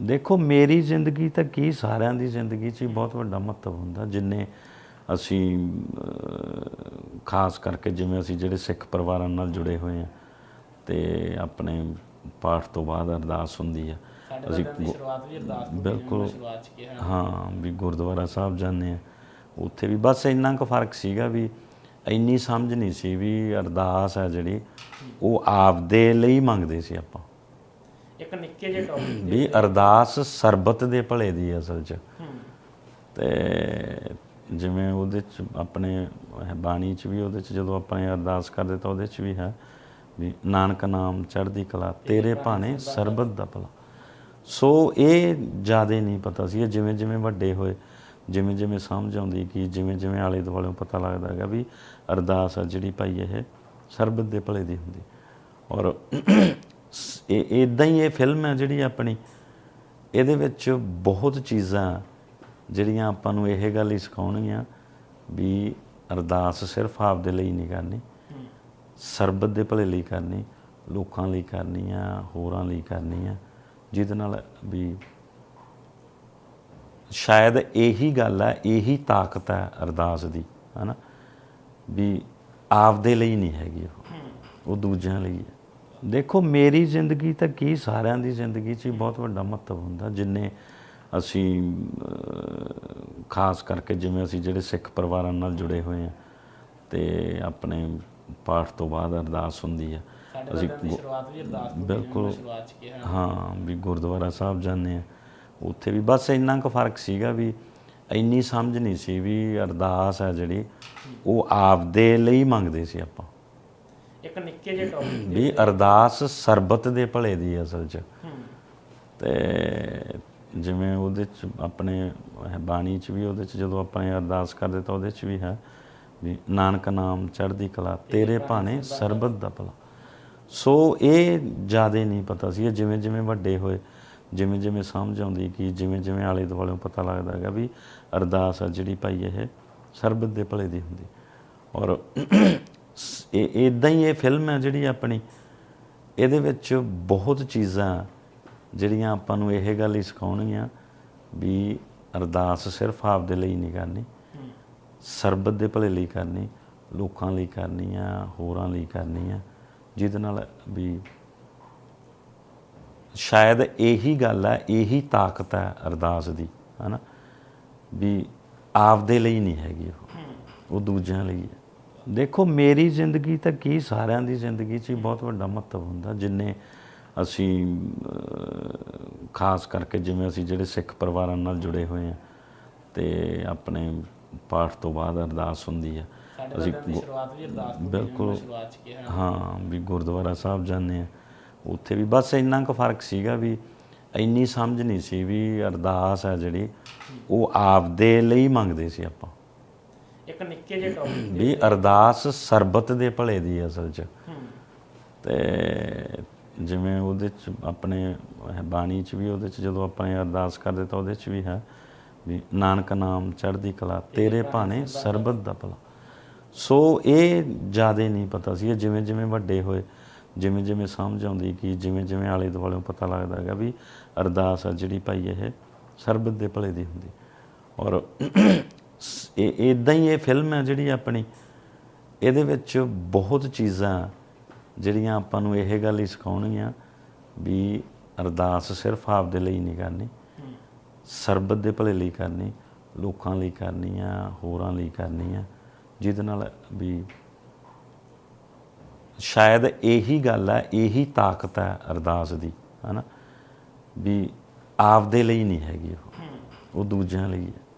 ਦੇਖੋ ਮੇਰੀ ਜ਼ਿੰਦਗੀ ਤਾਂ ਕੀ ਸਾਰਿਆਂ ਦੀ ਜ਼ਿੰਦਗੀ 'ਚ ਹੀ ਬਹੁਤ ਵੱਡਾ ਮਹੱਤਵ ਹੁੰਦਾ ਜਿੰਨੇ ਅਸੀਂ ਖਾਸ ਕਰਕੇ ਜਿਵੇਂ ਅਸੀਂ ਜਿਹੜੇ ਸਿੱਖ ਪਰਿਵਾਰਾਂ ਨਾਲ ਜੁੜੇ ਹੋਏ ਆ ਤੇ ਆਪਣੇ ਪਾਠ ਤੋਂ ਬਾਅਦ ਅਰਦਾਸ ਹੁੰਦੀ ਆ। ਅਸੀਂ ਸ਼ੁਰੂਆਤ ਵੀ ਅਰਦਾਸ ਬਿਲਕੁਲ। ਹਾਂ ਵੀ ਗੁਰਦੁਆਰਾ ਸਾਹਿਬ ਜਾਂਦੇ ਆ। ਉੱਥੇ ਵੀ ਬਸ ਇੰਨਾ ਕੁ ਫ਼ਰਕ ਸੀਗਾ ਵੀ ਇੰਨੀ ਸਮਝ ਨਹੀਂ ਸੀ ਵੀ ਅਰਦਾਸ ਹੈ ਜਿਹੜੀ ਉਹ ਆਪਦੇ ਲਈ ਮੰਗਦੇ ਸੀ ਆਪਾਂ। ਇੱਕ ਨਿੱਕੇ ਜਿਹੇ ਟੌਪਿਕ ਵੀ ਅਰਦਾਸ ਸਰਬਤ ਦੇ ਭਲੇ ਦੀ ਅਸਲ 'ਚ। ਤੇ ਜਿਵੇਂ ਉਹਦੇ ਚ ਆਪਣੇ ਬਾਣੀ ਚ ਵੀ ਉਹਦੇ ਚ ਜਦੋਂ ਆਪਾਂ ਅਰਦਾਸ ਕਰਦੇ ਤਾਂ ਉਹਦੇ ਚ ਵੀ ਹੈ ਵੀ ਨਾਨਕ ਨਾਮ ਚੜ੍ਹਦੀ ਕਲਾ ਤੇਰੇ ਭਾਣੇ ਸਰਬਤ ਦਾ ਭਲਾ। ਸੋ ਇਹ ਜਿਆਦੇ ਨਹੀਂ ਪਤਾ ਸੀ। ਜਿਵੇਂ ਜਿਵੇਂ ਵੱਡੇ ਹੋਏ ਜਿਵੇਂ ਜਿਵੇਂ ਸਮਝ ਆਉਂਦੀ ਕਿ ਜਿਵੇਂ ਜਿਵੇਂ ਆਲੇ ਦੁਆਲੇ ਪਤਾ ਲੱਗਦਾ ਹੈਗਾ ਵੀ ਅਰਦਾਸ ਆ ਜਿਹੜੀ ਭਾਈ ਇਹ ਸਰਬਤ ਦੇ ਭਲੇ ਦੀ ਹੁੰਦੀ। ਔਰ ਇਹ ਇਦਾਂ ਹੀ ਇਹ ਫਿਲਮ ਹੈ ਜਿਹੜੀ ਆਪਣੀ, ਇਹਦੇ ਵਿੱਚ ਬਹੁਤ ਚੀਜ਼ਾਂ ਜਿਹੜੀਆਂ ਆਪਾਂ ਨੂੰ ਇਹ ਗੱਲ ਹੀ ਸਿਖਾਉਣਗੀਆਂ ਵੀ ਅਰਦਾਸ ਸਿਰਫ ਆਪਦੇ ਲਈ ਨਹੀਂ ਕਰਨੀ, ਸਰਬਤ ਦੇ ਭਲੇ ਲਈ ਕਰਨੀ, ਲੋਕਾਂ ਲਈ ਕਰਨੀ ਆ, ਹੋਰਾਂ ਲਈ ਕਰਨੀ ਆ, ਜਿਹਦੇ ਨਾਲ ਵੀ ਸ਼ਾਇਦ ਇਹੀ ਗੱਲ ਹੈ ਇਹੀ ਤਾਕਤ ਹੈ ਅਰਦਾਸ ਦੀ, ਹਨਾ? ਵੀ ਆਪਦੇ ਲਈ ਨਹੀਂ ਹੈਗੀ ਉਹ ਉਹ ਦੂਜਿਆਂ ਲਈ ਹੈ। ਦੇਖੋ ਮੇਰੀ ਜ਼ਿੰਦਗੀ ਤਾਂ ਕੀ ਸਾਰਿਆਂ ਦੀ ਜ਼ਿੰਦਗੀ 'ਚ ਬਹੁਤ ਵੱਡਾ ਮਹੱਤਵ ਹੁੰਦਾ। ਜਿੰਨੇ ਅਸੀਂ ਖਾਸ ਕਰਕੇ ਜਿਵੇਂ ਅਸੀਂ ਜਿਹੜੇ ਸਿੱਖ ਪਰਿਵਾਰਾਂ ਨਾਲ ਜੁੜੇ ਹੋਏ ਆ ਤੇ ਆਪਣੇ ਪਾਠ ਤੋਂ ਬਾਅਦ ਅਰਦਾਸ ਹੁੰਦੀ ਆ। ਅਸੀਂ ਦਿਨ ਦੀ ਗੁ- ਸ਼ੁਰੂਆਤ ਵੀ ਅਰਦਾਸ ਤੋਂ ਬਿਲਕੁਲ। ਹਾਂ ਵੀ ਗੁਰਦੁਆਰਾ ਸਾਹਿਬ ਜਾਂਦੇ ਆ। ਉੱਥੇ ਵੀ ਬਸ ਇੰਨਾ ਕੁ ਫ਼ਰਕ ਸੀਗਾ ਵੀ ਇੰਨੀ ਸਮਝ ਨਹੀਂ ਸੀ ਵੀ ਅਰਦਾਸ ਹੈ ਜਿਹੜੀ ਉਹ ਆਪਦੇ ਲਈ ਮੰਗਦੇ ਸੀ ਆਪਾਂ। ਇੱਕ ਨਿੱਕੇ ਜਿਹੇ ਟੌਪਿਕ ਵੀ ਅਰਦਾਸ ਸਰਬਤ ਦੇ ਭਲੇ ਦੀ ਅਸਲ 'ਚ। ਤੇ ਜਿਵੇਂ ਉਹਦੇ ਚ ਆਪਣੇ ਬਾਣੀ ਚ ਵੀ ਉਹਦੇ ਚ ਜਦੋਂ ਆਪਾਂ ਅਰਦਾਸ ਕਰਦੇ ਤਾਂ ਉਹਦੇ ਚ ਵੀ ਹੈ ਵੀ ਨਾਨਕ ਨਾਮ ਚੜ੍ਹਦੀ ਕਲਾ ਤੇਰੇ ਭਾਣੇ ਸਰਬਤ ਦਾ ਭਲਾ। ਸੋ ਇਹ ਜਿਆਦੇ ਨਹੀਂ ਪਤਾ ਸੀ ਜਿਵੇਂ ਜਿਵੇਂ ਵੱਡੇ ਹੋਏ ਜਿਵੇਂ ਜਿਵੇਂ ਸਮਝ ਆਉਂਦੀ ਕਿ ਜਿਵੇਂ ਜਿਵੇਂ ਆਲੇ ਦੁਆਲੇ ਪਤਾ ਲੱਗਦਾ ਹੈਗਾ ਵੀ ਅਰਦਾਸ ਆ ਜਿਹੜੀ ਭਾਈ ਇਹ ਸਰਬਤ ਦੇ ਭਲੇ ਦੀ ਹੁੰਦੀ। ਔਰ ਇਹ ਇਦਾਂ ਹੀ ਇਹ ਫਿਲਮ ਹੈ ਜਿਹੜੀ ਆਪਣੀ। ਇਹਦੇ ਵਿੱਚ ਬਹੁਤ ਚੀਜ਼ਾਂ ਜਿਹੜੀਆਂ ਆਪਾਂ ਨੂੰ ਇਹ ਗੱਲ ਹੀ ਸਿਖਾਉਣਗੀਆਂ ਵੀ ਅਰਦਾਸ ਸਿਰਫ ਆਪਦੇ ਲਈ ਨਹੀਂ ਕਰਨੀ। ਸਰਬਤ ਦੇ ਭਲੇ ਲਈ ਕਰਨੀ, ਲੋਕਾਂ ਲਈ ਕਰਨੀ ਆ, ਹੋਰਾਂ ਲਈ ਕਰਨੀ ਆ। ਜਿਹਦੇ ਨਾਲ ਵੀ ਸ਼ਾਇਦ ਇਹੀ ਗੱਲ ਹੈ ਇਹੀ ਤਾਕਤ ਹੈ ਅਰਦਾਸ ਦੀ, ਹਨਾ? ਵੀ ਆਪਦੇ ਲਈ ਨਹੀਂ ਹੈਗੀ ਉਹ। ਉਹ ਦੂਜਿਆਂ ਲਈ ਹੈ। ਦੇਖੋ ਮੇਰੀ ਜ਼ਿੰਦਗੀ ਤਾਂ ਕੀ ਸਾਰਿਆਂ ਦੀ ਜ਼ਿੰਦਗੀ 'ਚ ਹੀ ਬਹੁਤ ਵੱਡਾ ਮਹੱਤਵ ਹੁੰਦਾ ਜਿੰਨੇ ਅਸੀਂ ਖਾਸ ਕਰਕੇ ਜਿਵੇਂ ਅਸੀਂ ਜਿਹੜੇ ਸਿੱਖ ਪਰਿਵਾਰਾਂ ਨਾਲ ਜੁੜੇ ਹੋਏ ਆ ਤੇ ਆਪਣੇ ਪਾਠ ਤੋਂ ਬਾਅਦ ਅਰਦਾਸ ਹੁੰਦੀ ਆ। ਅਸੀਂ ਸ਼ੁਰੂਆਤ ਵੀ ਅਰਦਾਸ ਬਿਲਕੁਲ। ਹਾਂ ਵੀ ਗੁਰਦੁਆਰਾ ਸਾਹਿਬ ਜਾਂਦੇ ਆ ਉੱਥੇ ਵੀ ਬਸ ਇੰਨਾ ਕੁ ਫ਼ਰਕ ਸੀਗਾ ਵੀ ਇੰਨੀ ਸਮਝ ਨਹੀਂ ਸੀ ਵੀ ਅਰਦਾਸ ਹੈ ਜਿਹੜੀ ਉਹ ਆਪਦੇ ਲਈ ਮੰਗਦੇ ਸੀ ਆਪਾਂ। ਇੱਕ ਨਿੱਕੇ ਜਿਹੇ ਟੌਪਿਕ ਵੀ ਅਰਦਾਸ ਸਰਬਤ ਦੇ ਭਲੇ ਦੀ ਅਸਲ 'ਚ। ਤੇ ਜਿਵੇਂ ਉਹਦੇ ਚ ਆਪਣੇ ਬਾਣੀ ਚ ਵੀ ਉਹਦੇ ਚ ਜਦੋਂ ਆਪਾਂ ਅਰਦਾਸ ਕਰਦੇ ਤਾਂ ਉਹਦੇ ਚ ਵੀ ਹੈ ਵੀ ਨਾਨਕ ਨਾਮ ਚੜ੍ਹਦੀ ਕਲਾ ਤੇਰੇ ਭਾਣੇ ਸਰਬਤ ਦਾ ਭਲਾ। ਸੋ ਇਹ ਜਿਆਦੇ ਨਹੀਂ ਪਤਾ ਸੀ ਜਿਵੇਂ ਜਿਵੇਂ ਵੱਡੇ ਹੋਏ ਜਿਵੇਂ ਜਿਵੇਂ ਸਮਝ ਆਉਂਦੀ ਕਿ ਜਿਵੇਂ ਜਿਵੇਂ ਆਲੇ ਦੁਆਲੇ ਪਤਾ ਲੱਗਦਾ ਹੈਗਾ ਵੀ ਅਰਦਾਸ ਆ ਜਿਹੜੀ ਭਾਈ ਇਹ ਸਰਬਤ ਦੇ ਭਲੇ ਦੀ ਹੁੰਦੀ। ਔਰ ਇਹ ਇਦਾਂ ਹੀ ਇਹ ਫਿਲਮ ਹੈ ਜਿਹੜੀ ਆਪਣੀ, ਇਹਦੇ ਵਿੱਚ ਬਹੁਤ ਚੀਜ਼ਾਂ ਜਿਹੜੀਆਂ ਆਪਾਂ ਨੂੰ ਇਹ ਗੱਲ ਹੀ ਸਿਖਾਉਣਗੀਆਂ ਵੀ ਅਰਦਾਸ ਸਿਰਫ ਆਪਦੇ ਲਈ ਨਹੀਂ ਕਰਨੀ, ਸਰਬਤ ਦੇ ਭਲੇ ਲਈ ਕਰਨੀ, ਲੋਕਾਂ ਲਈ ਕਰਨੀ ਆ, ਹੋਰਾਂ ਲਈ ਕਰਨੀ ਆ, ਜਿਹਦੇ ਨਾਲ ਵੀ ਸ਼ਾਇਦ ਇਹੀ ਗੱਲ ਹੈ ਇਹੀ ਤਾਕਤ ਹੈ ਅਰਦਾਸ ਦੀ, ਹਨਾ? ਵੀ ਆਪਦੇ ਲਈ ਨਹੀਂ ਹੈਗੀ ਉਹ ਉਹ ਦੂਜਿਆਂ ਲਈ ਹੈ।